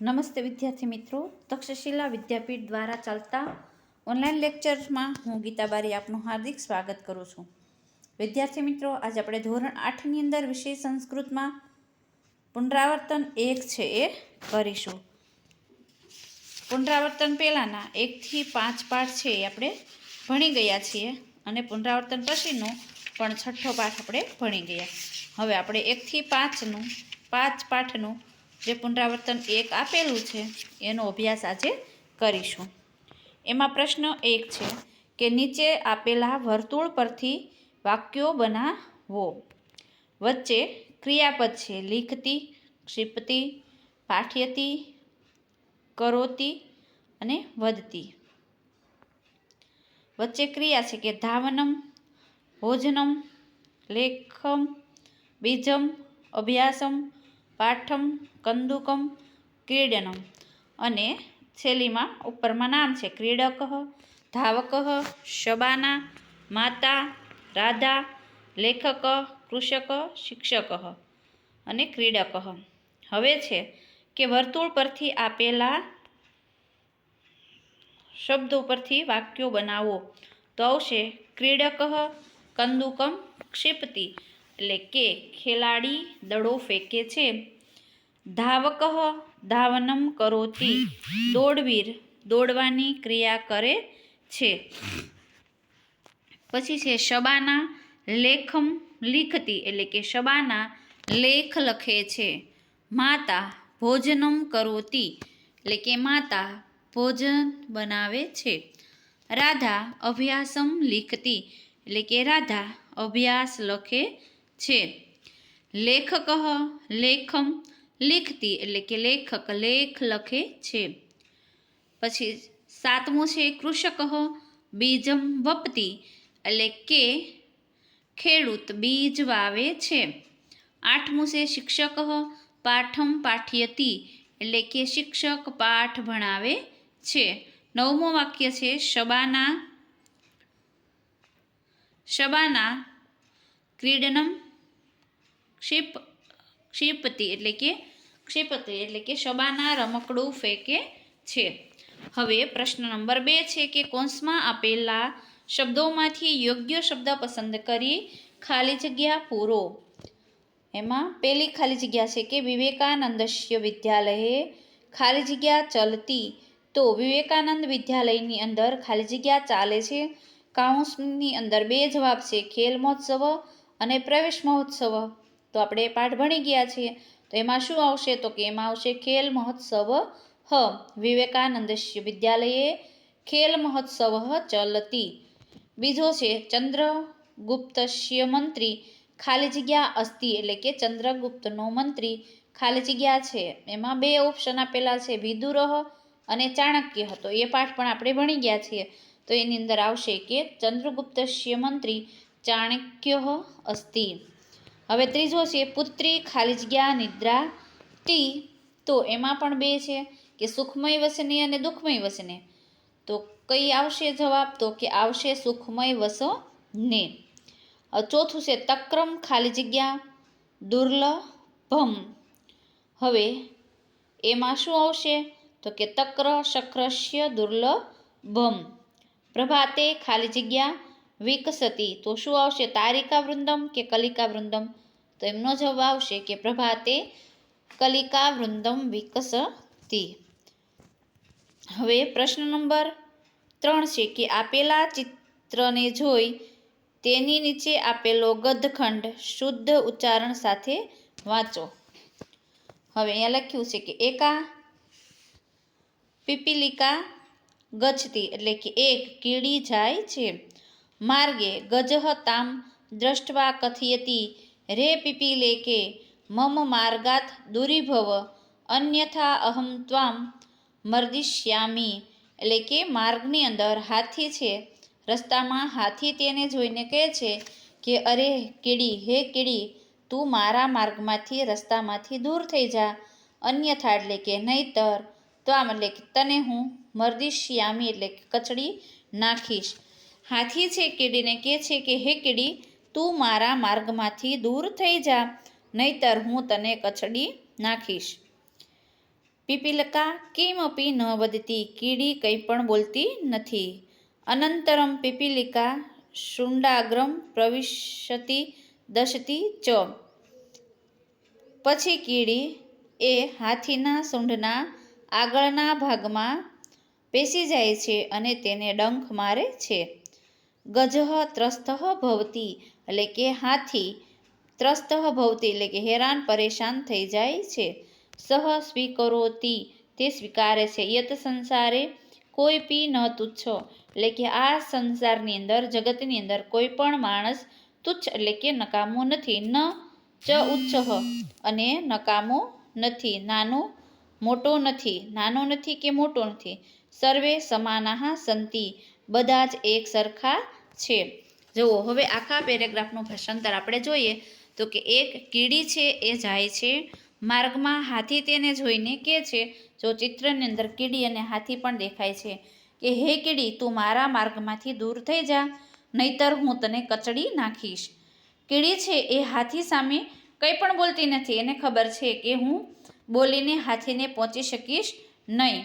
નમસ્તે વિદ્યાર્થી મિત્રો. તક્ષશિલા વિદ્યાપીઠ દ્વારા ચાલતા ઓનલાઈન લેક્ચરમાં હું ગીતાબારી આપનું હાર્દિક સ્વાગત કરું છું. વિદ્યાર્થી મિત્રો, આજે આપણે ધોરણ આઠની અંદર વિષય સંસ્કૃતમાં પુનરાવર્તન એક છે એ કરીશું. પુનરાવર્તન પહેલાંના એકથી પાંચ પાઠ છે એ આપણે ભણી ગયા છીએ અને પુનરાવર્તન પછીનો પણ છઠ્ઠો પાઠ આપણે ભણી ગયા. હવે આપણે એકથી પાંચનું, પાંચ પાઠનું જે પુનરાવર્તન એક આપેલું છે, એનો અભ્યાસ આજે કરીશું. એમાં પ્રશ્ન એક છે કે નીચે આપેલા વર્તુળ પરથી વાક્યો બનાવો. વચ્ચે ક્રિયાપદ છે, લીખતી, ક્ષિપતી, પાઠ્યતી, કરોતી અને વધતી. વચ્ચે ક્રિયા છે કે ધાવનમ, ભોજનમ, લેખમ, બીજમ, અભ્યાસમ, પાઠમ કંદુકમ ક્રીડનમ. અને છેલ્લીમાં ઉપરમાં નામ છે ક્રીડક, ધાવક, શબાના, માતા, રાધા, લેખક, કૃષક, શિક્ષક અને ક્રીડક. હવે છે કે વર્તુળ પરથી આપેલા શબ્દો પરથી વાક્યો બનાવો. તો આવશે ક્રીડક, કંદુકમ, ક્ષિપતી. એટલે કે ખેલાડી દડો ફેંકે છે. ધાવક ધાવનમ કરોતી. દોડવીર દોડવાની ક્રિયા કરે છે. પછી છે શબાના લેખમ લીખતી એટલે કે શબાના લેખ લખે છે. માતા ભોજનમ કરોતી એટલે કે માતા ભોજન બનાવે છે. રાધા અભ્યાસમ લીખતી એટલે કે રાધા અભ્યાસ લખે છે. લેખક લેખમ લીખતી એટલે કે લેખક, લેખ લખે છે. પછી સાતમું છે કૃષક, બીજમ વપતી એટલે કે ખેડૂત, બીજ વાવે છે. આઠમું છે શિક્ષક, પાઠમ પાઠ્યતી એટલે કે શિક્ષક પાઠ ભણાવે છે. નવમું વાક્ય છે શબાના શબાના ક્રીડનમ ક્ષિપ ક્ષિપતી એટલે કે ક્ષિપતી એટલે કે શબાના રમકડું ફેંકે છે. હવે પ્રશ્ન નંબર બે છે કે કૌંસમાં આપેલા શબ્દોમાંથી યોગ્ય શબ્દ પસંદ કરી ખાલી જગ્યા પૂરો. એમાં પહેલી ખાલી જગ્યા છે કે વિવેકાનંદસ્ય વિદ્યાલયે ખાલી જગ્યા ચલતી. તો વિવેકાનંદ વિદ્યાલયની અંદર ખાલી જગ્યા ચાલે છે. કાઉન્સની અંદર બે જવાબ છે, ખેલ મહોત્સવ અને પ્રવેશ મહોત્સવ. તો આપણે એ પાઠ ભણી ગયા છીએ. તો એમાં શું આવશે? તો કે એમાં આવશે ખેલ મહોત્સવ હ. વિવેકાનંદ વિદ્યાલયે ખેલ મહોત્સવ ચલતી. બીજો છે ચંદ્રગુપ્તસ્ય મંત્રી. ખાલી જગ્યા અસ્તિ એટલે કે ચંદ્રગુપ્તનો મંત્રી ખાલી જગ્યા છે. એમાં બે ઓપ્શન આપેલા છે વિદુરહ અને ચાણક્ય હતો એ પાઠ પણ આપણે ભણી ગયા છીએ. તો એની અંદર આવશે કે ચંદ્રગુપ્તસ્ય મંત્રી ચાણક્ય અસ્તિ. હવે ત્રીજો છે, પુત્રી ખાલી જગ્યા નિદ્રા. ટી, તો એમાં પણ બે છે કે સુખમય વસને અને દુઃખમય વસને. તો કઈ આવશે જવાબ? તો કે આવશે સુખમય વસો ને ચોથું છે, તક્રમ ખાલી જગ્યા દુર્લભમ. હવે એમાં શું આવશે? તો કે તક્ર શક્રસ્ય દુર્લભમ. પ્રભાતે ખાલી જગ્યા વિકસતી, તો શું આવશે? તારિકા વૃંદમ કે કલિકા વૃંદમ? તો એમનો જવાબ આવશે કે પ્રભાતે કલિકા વૃંદમ વિકસતી. હવે પ્રશ્ન નંબર ત્રણ છે કે આપેલા ચિત્રને જોઈ તેની નીચે આપેલો ગદખંડ શુદ્ધ ઉચ્ચારણ સાથે વાંચો. હવે અહીંયા લખ્યું છે કે એકા પીપીલિકા ગચ્છતી એટલે કે એક કીડી જાય છે. માર્ગે ગજહ તામ દ્રષ્ટવા કથયતી, રે પીપીલેકે મમ માર્ગાત દુરીભવ, અન્યથા અહમ ત્વામ મર્દિષ્યામી. એટલે કે માર્ગની અંદર હાથી છે, રસ્તામાં હાથી તેને જોઈને કહે છે કે, અરે કીડી, હે કીડી, તું મારા માર્ગમાંથી રસ્તામાંથી દૂર થઈ જા. અન્યથા એટલે કે નહીતર તો આમ એટલે કે તને હું મર્દિષ્યામી એટલે કે કચડી નાખીશ. હાથી છે કીડીને કહે છે કે, હે કીડી, તું મારા માર્ગમાંથી દૂર થઈ જા, નહીતર હું તને કચડી નાખીશ. પીપીલકા કિમપી ન વદતી કીડી કંઈ પણ બોલતી નથી. અનંતરમ પીપીલિકા શુંડાગ્રમ પ્રવિશતી દશતી ચ. પછી કીડી એ હાથીના સૂંઢના આગળના ભાગમાં પેસી જાય છે અને તેને ડંખ મારે છે. ગજઃ ત્રસ્ત ભવતી. એટલે કે હાથી ત્રસ્ત ભવતી, એટલે કે હેરાન, પરેશાન થઈ જાય છે. સહ સ્વીકરોતી, તે સ્વીકારે છે. યત સંસારે કોઈ પી ન તુચ્છ. એટલે કે આ સંસારની અંદર, જગતની અંદર કોઈ પણ માણસ તુચ્છ, એટલે કે નકામો નથી. ન ચ ઉચ્ચ અને નકામો નથી. નાનો મોટો નથી. નાનો નથી કે મોટો નથી. સર્વે સમાનાહ સંતિ. બધા જ એક સરખા છે. જુઓ, હવે આખા પેરેગ્રાફનું ભાષાંતર આપણે જોઈએ તો કે એક કીડી છે, એ જાય છે. માર્ગમાં હાથી તેને જોઈને કહે છે, જો ચિત્રની અંદર કીડી અને હાથી પણ દેખાય છે, કે હે કીડી, તું મારા માર્ગમાંથી દૂર થઈ જા, નહીતર હું તને કચડી નાખીશ. કીડી છે, એ હાથી સામે કંઈ પણ બોલતી નથી. એને ખબર છે કે હું બોલીને હાથીને પહોંચી શકીશ નહીં.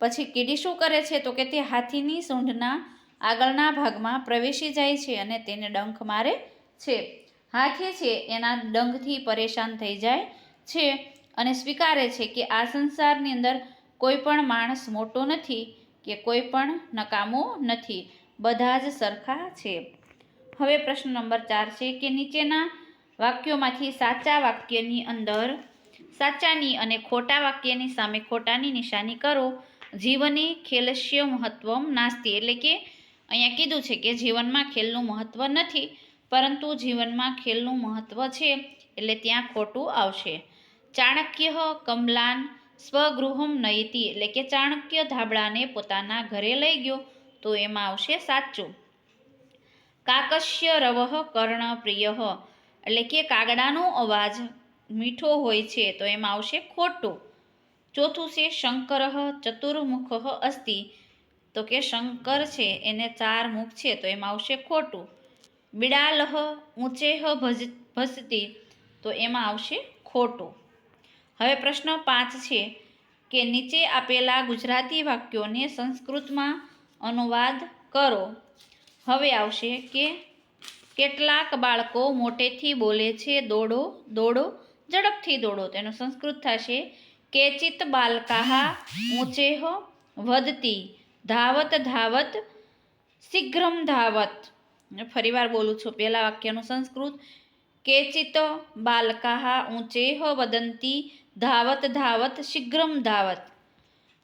પછી કીડી શું કરે છે તો કે તે હાથીની સૂંઢના આગળના ભાગમાં પ્રવેશી જાય છે અને તેને ડંખ મારે છે. હાથી છે, એના ડંખથી પરેશાન થઈ જાય છે અને સ્વીકારે છે કે આ સંસારની અંદર કોઈ પણ માણસ મોટો નથી કે કોઈ પણ નકામો નથી. બધા જ સરખા છે. હવે પ્રશ્ન નંબર ચાર છે કે નીચેના વાક્યોમાંથી સાચા વાક્યની અંદર સાચાની અને ખોટા વાક્યની સામે ખોટાની નિશાની કરો. જીવને ખેલસ્ય મહત્વમ નાસ્તી એટલે કે અહીંયા કીધું છે કે જીવનમાં ખેલનું મહત્ત્વ નથી, પરંતુ જીવનમાં ખેલનું મહત્ત્વ છે એટલે ત્યાં ખોટું આવશે. ચાણક્ય કમલાન સ્વગૃહમ નયતી એટલે કે ચાણક્ય ધાબળાને પોતાના ઘરે લઈ ગયો, તો એમાં આવશે સાચું. કાકશ્ય રવ કર્ણ પ્રિય એટલે કે કાગડાનો અવાજ મીઠો હોય છે, તો એમાં આવશે ખોટું. ચોથું છે શંકર ચતુર્મુખ અસ્તિ તો કે શંકર છે, એને ચાર મુખ છે, તો એમાં આવશે ખોટું. બિડાલહ ઊંચેહ ભજ ભસતી તો એમાં આવશે ખોટું. હવે પ્રશ્ન પાંચ છે કે નીચે આપેલા ગુજરાતી વાક્યોને સંસ્કૃતમાં અનુવાદ કરો. હવે આવશે કે કેટલાક બાળકો મોટેથી બોલે છે, દોડો દોડો, ઝડપથી દોડો. તેનો સંસ્કૃત થશે કેચિત બાલકાહ ઊંચેહ વધતી. ધાવત ધાવત, શીઘ્રમ ધાવત. ફરીવાર બોલું છું પહેલા વાક્યનું સંસ્કૃત. કેચિત બાલકાહ ઊંચેહ વદંતી, ધાવત ધાવત, શીઘ્રમ ધાવત.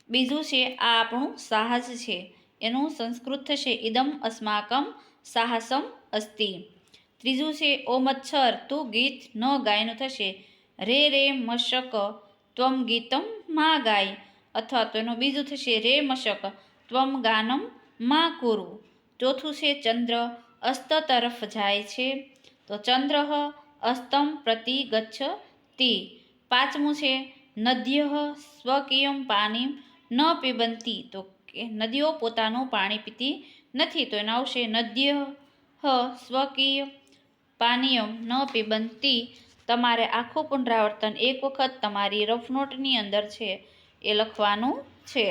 બીજું છે, આ આપણું સાહસ છે. એનું સંસ્કૃત થશે ઇદમ અસ્માકમ સાહસમ અસ્તિ. ત્રીજું છે, ઓ મચ્છર, તું ગીત ન ગાયનું થશે. રે રે, મશક, ત્વમ ગીતમ મા ગાય. અથવા તો એનું બીજું થશે, રે, મશક. ત્વમ ગાનમ મા કુરુ ચોથું છે ચંદ્ર અસ્ત તરફ જાય છે તો ચંદ્ર અસ્તમ પ્રતિ ગચ્છતિ પાંચમું છે નદ્ય સ્વકીયમ પાણી ન પીબંતી તો કે નદીઓ પોતાનું પાણી પીતી નથી, તો એના આવશે નદ્ય હ સ્વકીય પાનીયમ ન પીબંતી। તમારે આખું પુનરાવર્તન એક વખત તમારી રફ નોટની અંદર છે, એ લખવાનું છે.